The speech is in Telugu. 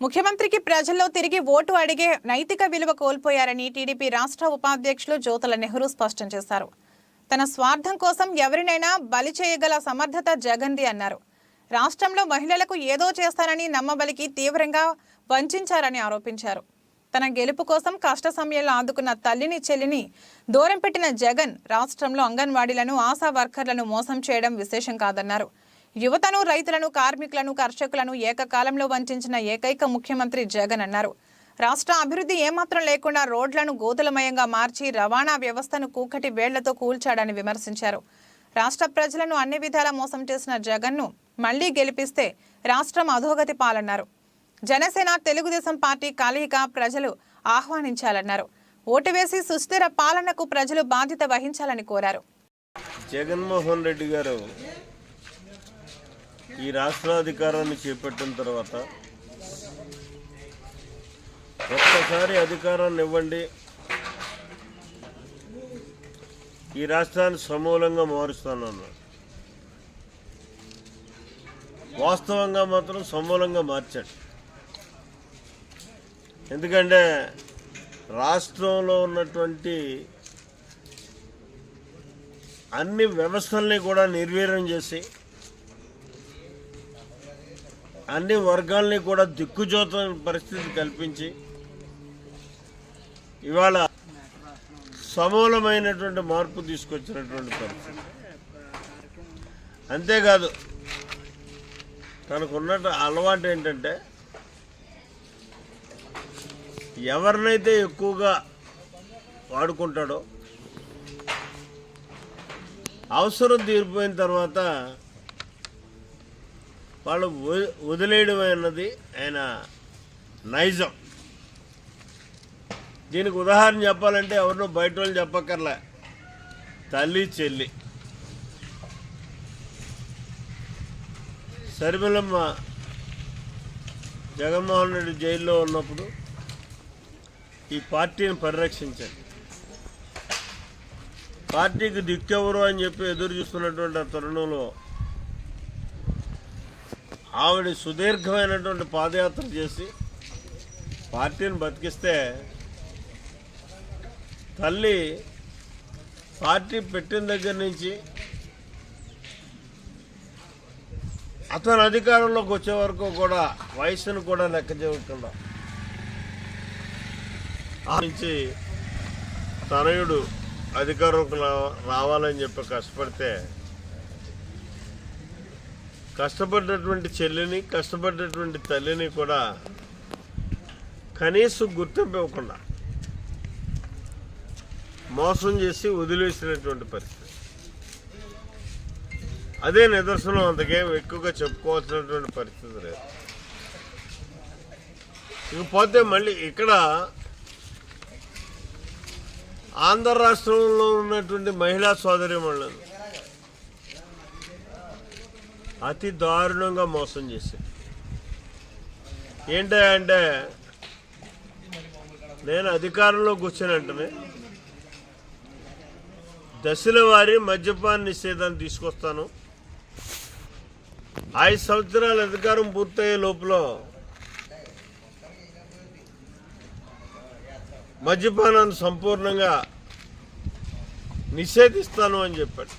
ముఖ్యమంత్రికి ప్రజల్లో తిరిగి ఓటు అడిగే నైతిక విలువ కోల్పోయారని టీడీపీ రాష్ట్ర ఉపాధ్యక్షులు జ్యోతుల నెహ్రూ స్పష్టం చేశారు. తన స్వార్థం కోసం ఎవరినైనా బలి చేయగల సమర్థత జగన్ది అన్నారు. రాష్ట్రంలో మహిళలకు ఏదో చేస్తారని నమ్మబలికి తీవ్రంగా వంచారని ఆరోపించారు. తన గెలుపు కోసం కష్ట సమయంలో ఆదుకున్న తల్లిని చెల్లిని దూరం పెట్టిన జగన్ రాష్ట్రంలో అంగన్వాడీలను ఆశా వర్కర్లను మోసం చేయడం విశేషం కాదన్నారు. యువతను రైతులను కార్మికులను కర్షకులను ఏకకాలంలో వంచిన ఏకైక ముఖ్యమంత్రి జగన్ అన్నారు. రాష్ట్ర అభివృద్ధి ఏమాత్రం లేకుండా రోడ్లను గోతులమయంగా మార్చి రవాణా వ్యవస్థను కూకటి వేళ్ళతో కూల్చాడని విమర్శించారు. రాష్ట్ర ప్రజలను అన్ని విధాలా మోసం చేసిన జగన్ను మళ్ళీ గెలిపిస్తే రాష్ట్రం అధోగతి పాలన్నారు. జనసేన తెలుగుదేశం పార్టీ కలయిక ప్రజలు ఆహ్వానించాలన్నారు. ఓటు వేసి సుస్థిర పాలనకు ప్రజలు బాధ్యత వహించాలని కోరారు. జగన్మోహన్ రెడ్డి గారు ఈ రాష్ట్రాధికారాన్ని చేపట్టిన తర్వాత ఒక్కసారి అధికారాన్ని ఇవ్వండి. ఈ రాష్ట్రాన్ని సమూలంగా మారుస్తానన్నాడు వాస్తవంగా మాత్రం సమూలంగా మార్చాడు. ఎందుకంటే రాష్ట్రంలో ఉన్నటువంటి అన్ని వ్యవస్థల్ని కూడా నిర్వీర్యం చేసి అన్ని వర్గాల్ని కూడా దిక్కుజోత పరిస్థితి కల్పించి ఇవాళ సమూలమైనటువంటి మార్పు తీసుకొచ్చినటువంటి పరిస్థితి. అంతేకాదు తనకున్న అలవాటు ఏంటంటే ఎవరినైతే ఎక్కువగా వాడుకుంటాడో అవసరం తీరిపోయిన తర్వాత వాళ్ళు వదిలేయడం అన్నది ఆయన నైజం. దీనికి ఉదాహరణ చెప్పాలంటే ఎవరినో బయట వాళ్ళు చెప్పక్కర్లే. తల్లి చెల్లి. సరిమిలమ్మ జగన్మోహన్ రెడ్డి జైల్లో ఉన్నప్పుడు ఈ పార్టీని పరిరక్షించండి. పార్టీకి దిక్కెవరు అని చెప్పి ఎదురు చూస్తున్నటువంటి ఆ తరుణంలో ఆవిడ సుదీర్ఘమైనటువంటి పాదయాత్ర చేసి పార్టీని బతికిస్తే తల్లి పార్టీ పెట్టిన దగ్గర నుంచి అతను అధికారంలోకి వచ్చే వరకు కూడా వయసును కూడా లెక్క చేయకుండా నుంచి తనయుడు అధికారంలోకి రావాలని చెప్పి కష్టపడితే కష్టపడ్డటువంటి చెల్లిని కష్టపడ్డటువంటి తల్లిని కూడా కనీసం గుర్తింపు ఇవ్వకుండా మోసం చేసి వదిలేసినటువంటి పరిస్థితి. అదే నిదర్శనం అంతకేం ఎక్కువగా చెప్పుకోవాల్సినటువంటి పరిస్థితి లేదు. ఇకపోతే మళ్ళీ ఇక్కడ ఆంధ్ర రాష్ట్రంలో ఉన్నటువంటి మహిళా సోదరిమణులను అతి దారుణంగా మోసం చేశారు. ఏంటంటే నేను అధికారంలో కూర్చొని వెంటనే దశల వారి మద్యపాన నిషేధాన్ని తీసుకొస్తాను. ఐదు సంవత్సరాల అధికారం పూర్తయ్యే లోపల మద్యపానాన్ని సంపూర్ణంగా నిషేధిస్తాను అని చెప్పాడు.